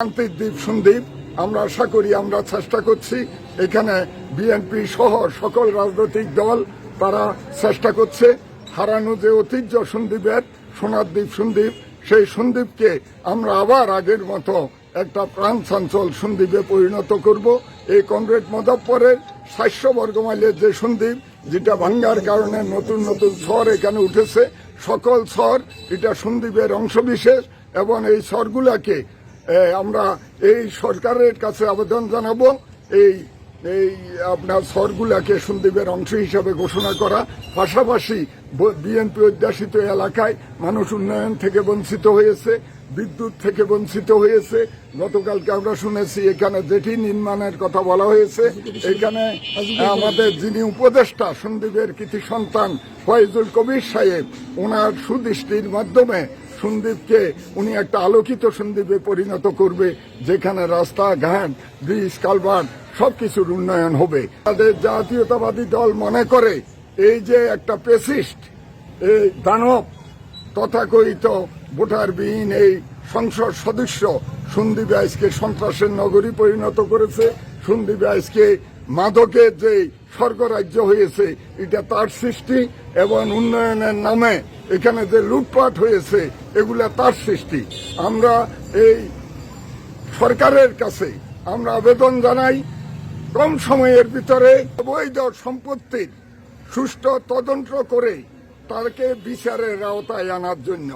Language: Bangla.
শান্তির দ্বীপ সন্দীপ আমরা আশা করি আমরা চেষ্টা করছি। এখানে বিএনপি সহ সকল রাজনৈতিক দল তারা চেষ্টা করছে হারানো যে ঐতিহ্য সন্দীপের সোনার দ্বীপ সন্দীপ সেই সন্দীপকে আমরা আবার আগের মতো একটা প্রাণ চাঞ্চল সন্দীপে পরিণত করব। এই কংগ্রেস মদপ্পরের সাতশো বর্গমাইলের যে সন্দীপ যেটা ভাঙ্গার কারণে নতুন নতুন স্বর এখানে উঠেছে। সকল স্বর এটা সন্দীপের অংশবিশেষ এবং এই শহরগুলাকে এ, আমরা এই সরকারের কাছে আবেদন জানাব। এই এই আপনার শহরগুলাকে সন্দীপের অংশ হিসাবে ঘোষণা করা, পাশাপাশি বিএনপি অধ্যাসিত এলাকায় মানুষ উন্নয়ন থেকে বঞ্চিত হয়েছে, বিদ্যুৎ থেকে বঞ্চিত হয়েছে। গতকালকে আমরা শুনেছি, এখানে জেটি নির্মাণের কথা বলা হয়েছে। এখানে আমাদের যিনি উপদেষ্টা সন্দীপের কৃতি সন্তান ফয়জুল কবির সাহেব, ওনার সুদৃষ্টির মাধ্যমে সন্দীপকে উনি একটা আলোকিত সন্দীপে পরিণত করবে, যেখানে রাস্তাঘাট, ব্রিজ, কালভার্ট সবকিছুর উন্নয়ন হবে। তাদের জাতীয়তাবাদী দল মনে করে এই যে একটা পেসিস্ট এই দানব, তথাকথিত ভোটারবিহীন এই সংসদ সদস্য সন্দীপ আইসকে সন্ত্রাসের নগরী পরিণত করেছে সন্দীপ আইসকে মাদকের যে স্বর্গরাজ্য হয়েছে, এটা তার সৃষ্টি এবং উন্নয়নের নামে এখানে যে লুটপাট হয়েছে, এগুলা তার সৃষ্টি। আমরা এই সরকারের কাছে আমরা আবেদন জানাই কম সময়ের ভিতরে অবৈধ সম্পত্তির সুষ্ঠু তদন্ত করে তাকে বিচারের আওতায় আনার জন্য।